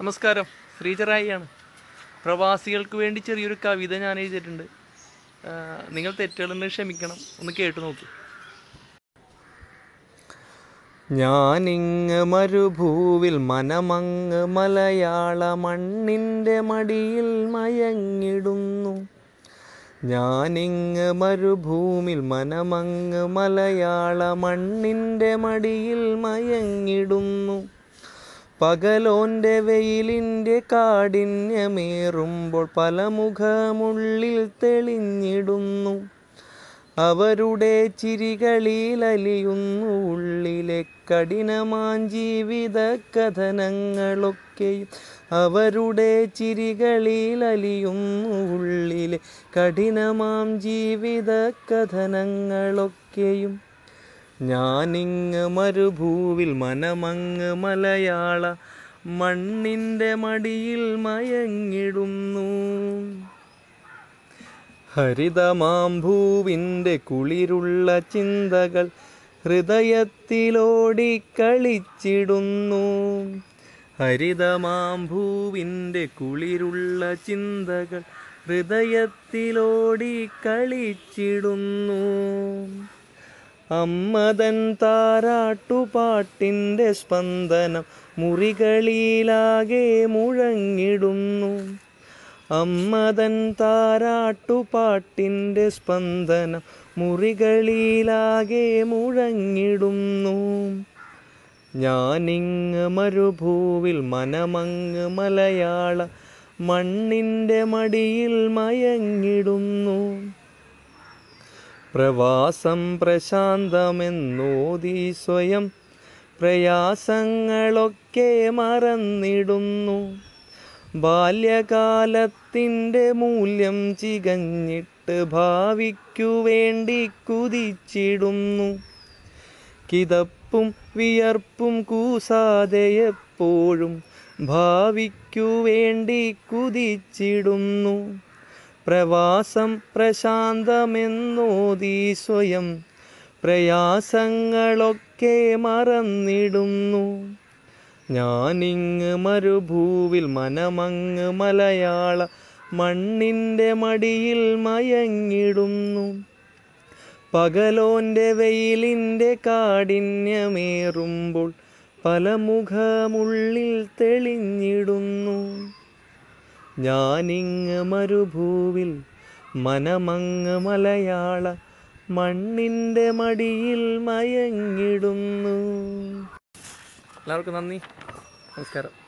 നമസ്കാരം. ശ്രീചറായിയാണ് പ്രവാസികൾക്ക് വേണ്ടി ചെറിയൊരു കവിത ഞാൻ എഴുതിയിട്ടുണ്ട്. നിങ്ങൾ തെറ്റുകളെന്ന് ക്ഷമിക്കണം. ഒന്ന് കേട്ടു നോക്കി. ഞാനിങ്ങ് മരുഭൂവിൽ മനമങ്ങ് മലയാള മണ്ണിന്റെ മടിയിൽ മയങ്ങിടുന്നു. ഞാനിങ്ങ് മരുഭൂമിൽ മനമങ്ങ് മലയാള മണ്ണിന്റെ മടിയിൽ മയങ്ങിടുന്നു. പകലോന്റെ വെയിലിന്റെ കാഠിന്യമേറുമ്പോൾ പല മുഖമുള്ളിൽ തെളിഞ്ഞിടുന്നു. അവരുടെ ചിരികളിൽ അലിയുന്നു ഉള്ളിലെ കഠിനമാം ജീവിത കഥനങ്ങളൊക്കെയും അവരുടെ ചിരികളിൽ അലിയുന്നു ഉള്ളിലെ കഠിനമാം ജീവിത കഥനങ്ങളൊക്കെയും ഞാനിങ്ങ് മരുഭൂവിൽ മനമങ്ങ് മലയാള മണ്ണിന്റെ മടിയിൽ മയങ്ങിടുന്നു. ഹരിതമാംഭൂവിന്റെ കുളിരുള്ള ചിന്തകൾ ഹൃദയത്തിലോടി കളിച്ചിടുന്നു. ഹരിതമാംഭൂവിന്റെ കുളിരുള്ള ചിന്തകൾ ഹൃദയത്തിലോടി കളിച്ചിടുന്നു. അമ്മതൻ താരാട്ടുപാട്ടിന്റെ സ്പന്ദനം മുറികളിലാകെ മുഴങ്ങിടുന്നു. അമ്മതൻ താരാട്ടുപാട്ടിന്റെ സ്പന്ദനം മുറികളിലാകെ മുഴങ്ങിടുന്നു. ഞാനിങ്ങ് മരുഭൂവിൽ മനമങ്ങ് മലയാള മണ്ണിന്റെ മടിയിൽ മയങ്ങിടുന്നു. പ്രവാസം പ്രശാന്തമെന്നോതി സ്വയം പ്രയാസങ്ങളൊക്കെ മറന്നിടുന്നു. ബാല്യകാലത്തിന്റെ മൂല്യം ചികഞ്ഞിട്ട് ഭാവിക്കു വേണ്ടി കുതിച്ചിടുന്നു. കിതപ്പും വിയർപ്പും കൂസാതെ എപ്പോഴും ഭാവിക്കു വേണ്ടി കുതിച്ചിടുന്നു. പ്രവാസം പ്രശാന്തമെന്നോതി സ്വയം. പ്രയാസങ്ങളൊക്കെ മറന്നിടുന്നു. ഞാനിങ്ങ് മരുഭൂവിൽ മനമങ്ങ് മലയാള മണ്ണിന്റെ മടിയിൽ മയങ്ങിടുന്നു. പകലോന്റെ വെയിലിന്റെ കാഠിന്യമേറുമ്പോൾ പല മുഖമുള്ളിൽ തെളിഞ്ഞിടുന്നു. ഞാനിങ്ങ് മരുഭൂവിൽ മനമങ്ങ് മലയാള മണ്ണിന്റെ മടിയിൽ മയങ്ങിടുന്നു. എല്ലാവർക്കും നന്ദി. നമസ്കാരം.